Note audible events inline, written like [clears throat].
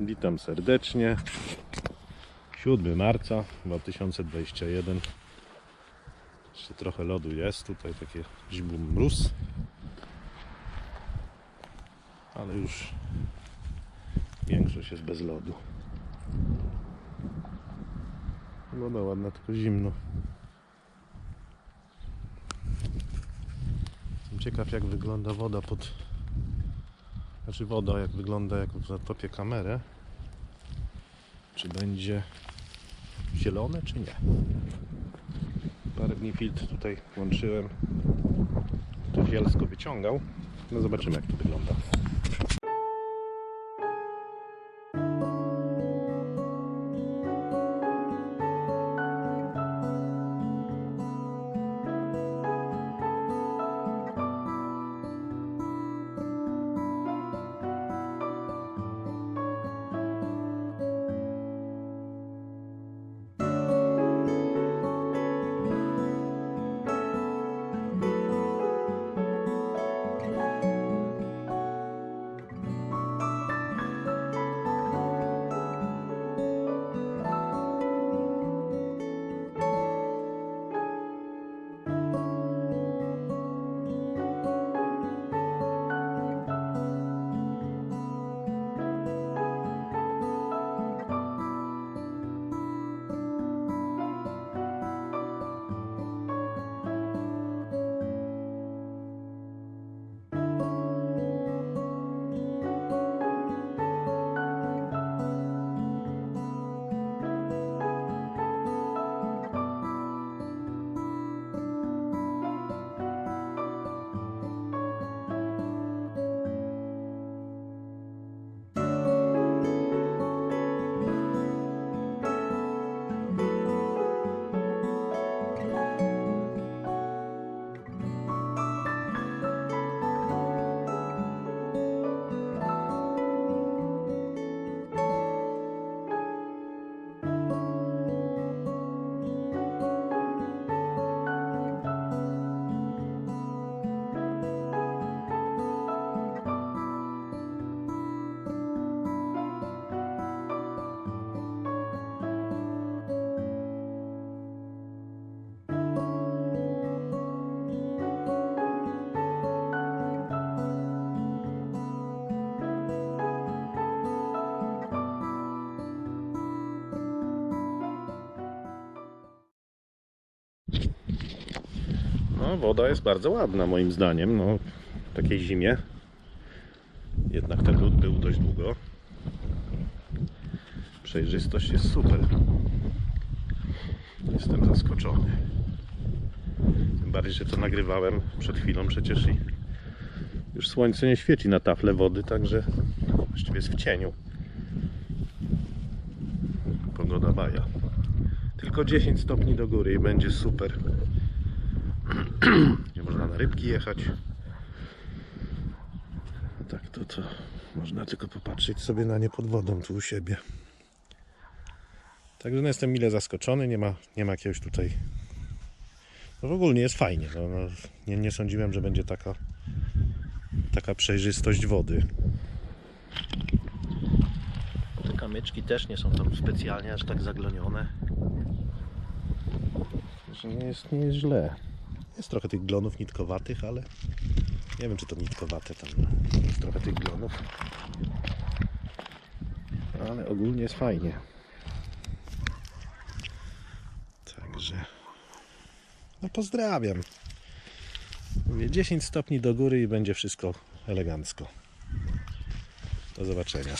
Witam serdecznie. 7 marca 2021. Jeszcze trochę lodu jest. Tutaj takie zimny mróz. Ale już większość jest bez lodu. Woda ładna, tylko zimno. Jestem ciekaw jak wygląda woda pod... Znaczy woda jak wygląda jak zatopię kamerę. Czy będzie zielone czy nie. Parę dni filtr tutaj włączyłem. To zielsko wyciągał. No zobaczymy jak to wygląda. No, woda jest bardzo ładna moim zdaniem. No, w takiej zimie. Jednak ten lód był dość długo. Przejrzystość jest super. Jestem zaskoczony. Tym bardziej, że to nagrywałem przed chwilą przecież i już słońce nie świeci na tafle wody, także właściwie jest w cieniu. Pogoda baja. Tylko 10 stopni do góry i będzie super. [clears throat] Nie można na rybki jechać. A tak to to można tylko popatrzeć sobie na nie pod wodą tu u siebie. Także no jestem mile zaskoczony, nie ma, nie ma jakiegoś tutaj. No w ogóle jest fajnie. No, no, nie, nie sądziłem, że będzie taka, taka przejrzystość wody. Te kamyczki też nie są tam specjalnie aż tak zaglonione. Że nie jest, nie jest źle. Jest trochę tych glonów nitkowatych, ale nie wiem czy to nitkowate tam. Jest trochę tych glonów. Ale ogólnie jest fajnie. Także no pozdrawiam. Mówię 10 stopni do góry i będzie wszystko elegancko. Do zobaczenia.